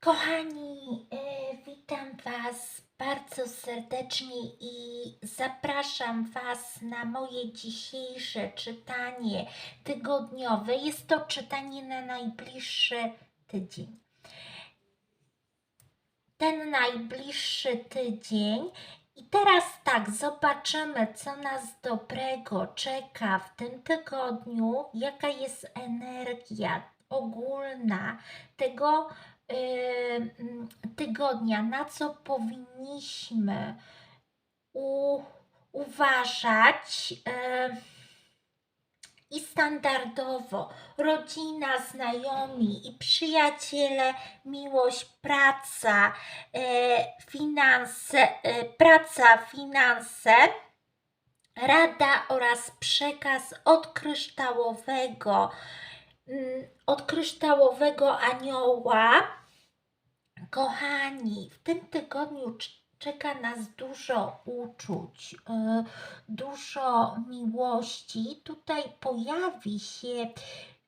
Kochani, e, witam Was bardzo serdecznie i zapraszam Was na moje dzisiejsze czytanie tygodniowe. Jest to czytanie na najbliższy tydzień. Ten najbliższy tydzień. I teraz tak, zobaczymy, co nas dobrego czeka w tym tygodniu, jaka jest energia ogólna tego tygodnia, na co powinniśmy u, uważać. i standardowo rodzina, znajomi i przyjaciele, miłość, praca, e, finanse, e, praca, finanse, rada oraz przekaz od kryształowego, mm, od kryształowego anioła. Kochani, w tym tygodniu cz- czeka nas dużo uczuć, e, dużo miłości. Tutaj pojawi się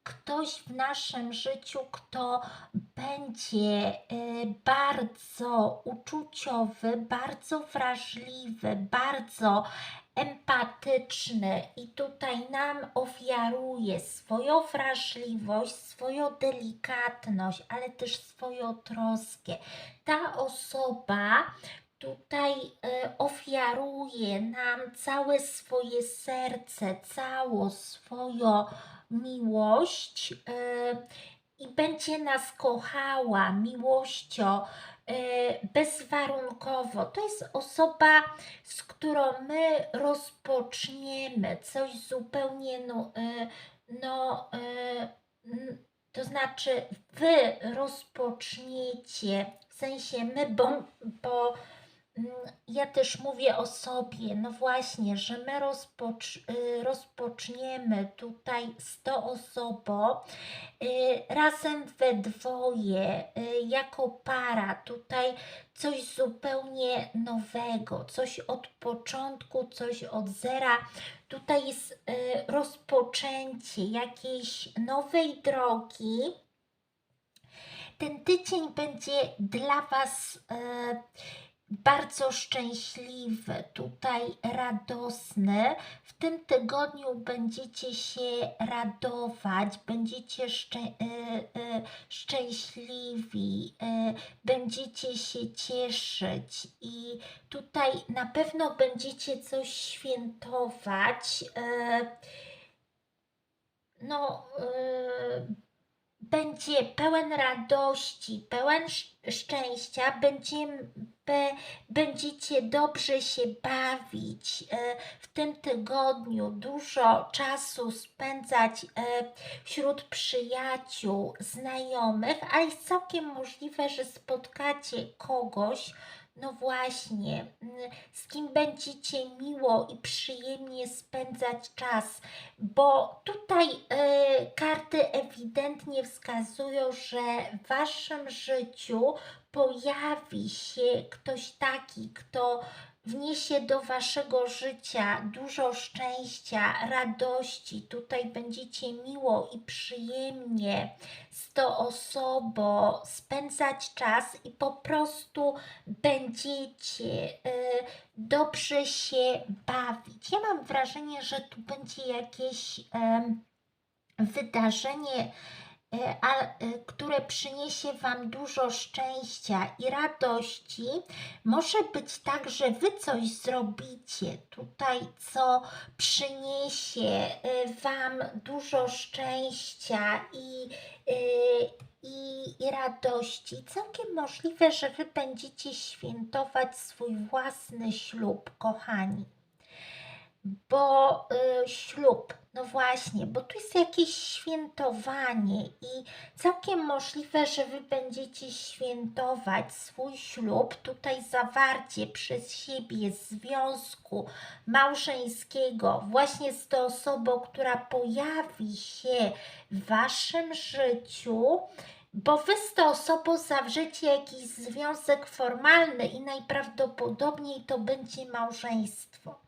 ktoś w naszym życiu, kto będzie e, bardzo uczuciowy, bardzo wrażliwy, bardzo empatyczny i tutaj nam ofiaruje swoją wrażliwość, swoją delikatność, ale też swoją troskę. Ta osoba tutaj e, ofiaruje nam całe swoje serce, całą swoją miłość e, i będzie nas kochała miłością e, bezwarunkowo. To jest osoba, z którą my rozpoczniemy coś zupełnie no, e, no e, to znaczy wy rozpoczniecie, w sensie my, bo, bo ja też mówię o sobie, no właśnie, że my rozpocz, y, rozpoczniemy tutaj z tą osobą y, razem we dwoje, y, jako para, tutaj coś zupełnie nowego, coś od początku, coś od zera. Tutaj jest rozpoczęcie jakiejś nowej drogi. Ten tydzień będzie dla Was e, bardzo szczęśliwy, tutaj radosny. W tym tygodniu będziecie się radować, będziecie szczę, e, e, szczęśliwi, e, będziecie się cieszyć i tutaj na pewno będziecie coś świętować. E, no, e, będzie pełen radości, pełen sz- szczęścia, będzie, będziecie dobrze się bawić e, w tym tygodniu, dużo czasu spędzać e, wśród przyjaciół, znajomych, ale jest całkiem możliwe, że spotkacie kogoś, no właśnie, mm, z kim będziecie miło i przyjemnie spędzać czas, bo tutaj e, karty ewidentnie wskazują, że w waszym życiu pojawi się ktoś taki, kto wniesie do waszego życia dużo szczęścia, radości. Tutaj będziecie miło i przyjemnie z tą osobą spędzać czas i po prostu będziecie y, dobrze się bawić. Ja mam wrażenie, że tu będzie jakieś em, wydarzenie, a, e, które przyniesie Wam dużo szczęścia i radości. Może być tak, że Wy coś zrobicie tutaj, co przyniesie e, Wam dużo szczęścia i, e, i, i radości. Całkiem możliwe, że Wy będziecie świętować swój własny ślub, kochani bo y, ślub, no właśnie, bo tu jest jakieś świętowanie i całkiem możliwe, że wy będziecie świętować swój ślub, tutaj zawarcie przez siebie związku małżeńskiego właśnie z tą osobą, która pojawi się w waszym życiu. Bo wy z tą osobą zawrzecie jakiś związek formalny i najprawdopodobniej to będzie małżeństwo.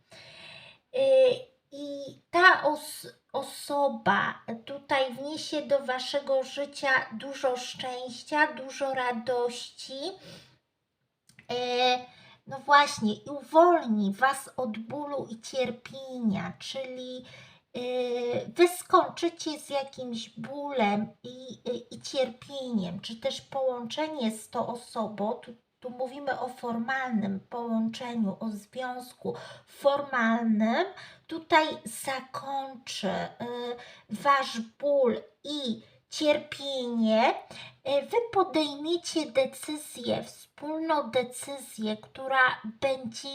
Y, i ta os osoba tutaj wniesie do waszego życia dużo szczęścia, dużo radości. E, no właśnie, i uwolni was od bólu i cierpienia, czyli e, wy skończycie z jakimś bólem i, i, i cierpieniem, czy też połączenie z tą osobą, tu mówimy o formalnym połączeniu, o związku formalnym, tutaj zakończy wasz ból i cierpienie, y, wy podejmiecie decyzję, wspólną decyzję, która będzie,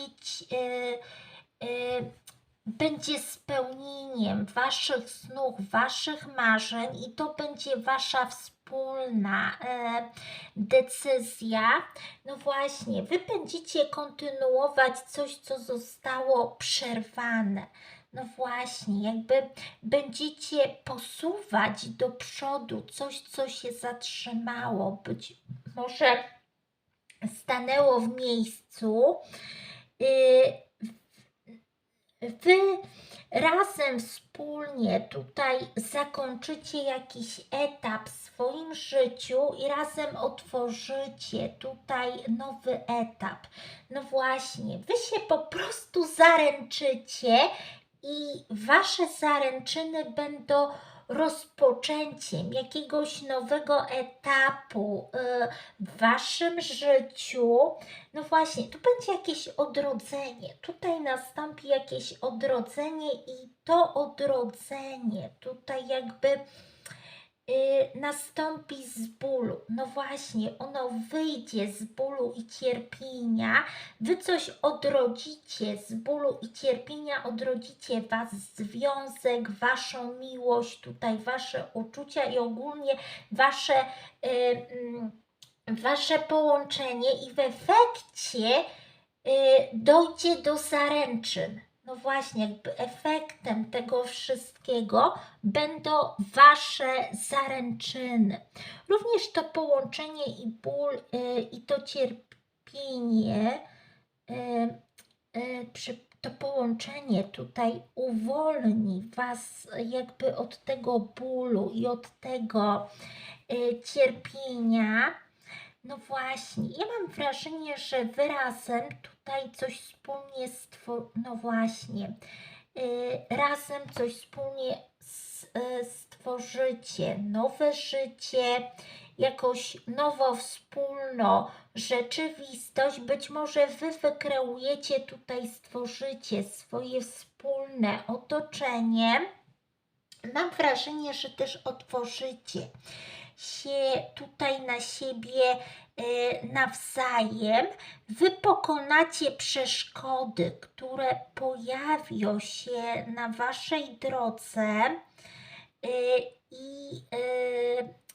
y, y, będzie spełnieniem waszych snów, waszych marzeń i to będzie wasza wspólna e, decyzja. No właśnie, wy będziecie kontynuować coś, co zostało przerwane. No właśnie, jakby będziecie posuwać do przodu coś, co się zatrzymało, być może stanęło w miejscu. Yy, Wy razem wspólnie tutaj zakończycie jakiś etap w swoim życiu i razem otworzycie tutaj nowy etap. No właśnie, wy się po prostu zaręczycie i wasze zaręczyny będą rozpoczęciem jakiegoś nowego etapu y, w waszym życiu. No właśnie, tu będzie jakieś odrodzenie. Tutaj nastąpi jakieś odrodzenie i to odrodzenie tutaj jakby nastąpi z bólu. No właśnie, ono wyjdzie z bólu i cierpienia. Wy coś odrodzicie z bólu i cierpienia, odrodzicie was związek, waszą miłość, tutaj wasze uczucia i ogólnie wasze, y, y, wasze połączenie i w efekcie y, dojdzie do zaręczyn. No właśnie, jakby efektem tego wszystkiego będą wasze zaręczyny. Również to połączenie i ból, yy, i to cierpienie, yy, yy, to połączenie tutaj uwolni was jakby od tego bólu i od tego y, cierpienia no właśnie, ja mam wrażenie, że wyrazem tutaj coś wspólnie stworzycie, no właśnie, yy, razem coś wspólnie yy, stworzycie, nowe życie, jakąś nową wspólną rzeczywistość. Być może Wy wykreujecie tutaj, stworzycie swoje wspólne otoczenie. Mam wrażenie, że też otworzycie się tutaj na siebie e, nawzajem, wy pokonacie przeszkody, które pojawią się na waszej drodze e, i e,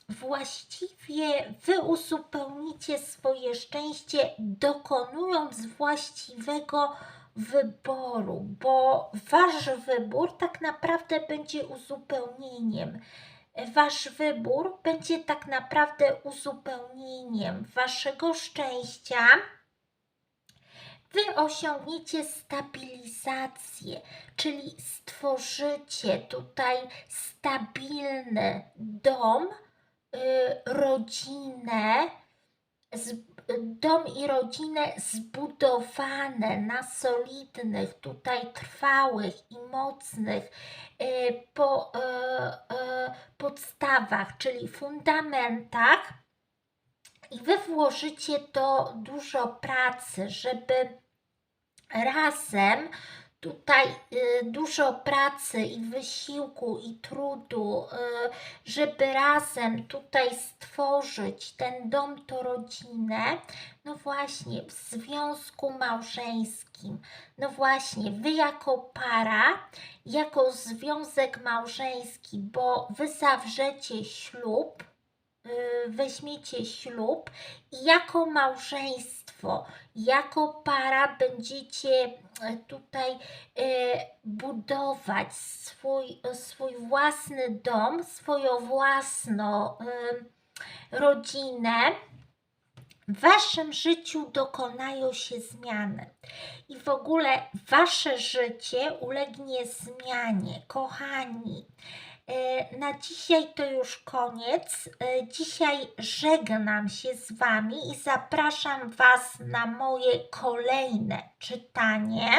właściwie wy uzupełnicie swoje szczęście, dokonując właściwego wyboru, bo wasz wybór tak naprawdę będzie uzupełnieniem Wasz wybór będzie tak naprawdę uzupełnieniem waszego szczęścia. Wy osiągniecie stabilizację, czyli stworzycie tutaj stabilny dom, yy, rodzinę, dom i rodzinę zbudowane na solidnych, tutaj trwałych i mocnych y, po, y, y, podstawach, czyli fundamentach. I wy włożycie to dużo pracy, żeby razem tutaj y, dużo pracy i wysiłku i trudu, y, żeby razem tutaj stworzyć ten dom, to rodzinę, no właśnie w związku małżeńskim. No właśnie, wy jako para, jako związek małżeński, bo wy zawrzecie ślub, weźmiecie ślub i jako małżeństwo, jako para będziecie e, tutaj e, budować swój, swój własny dom, swoją własną rodzinę. w waszym życiu dokonają się zmiany i w ogóle wasze życie ulegnie zmianie. Kochani, na dzisiaj to już koniec. E, Dzisiaj żegnam się z wami i zapraszam was na moje kolejne czytanie.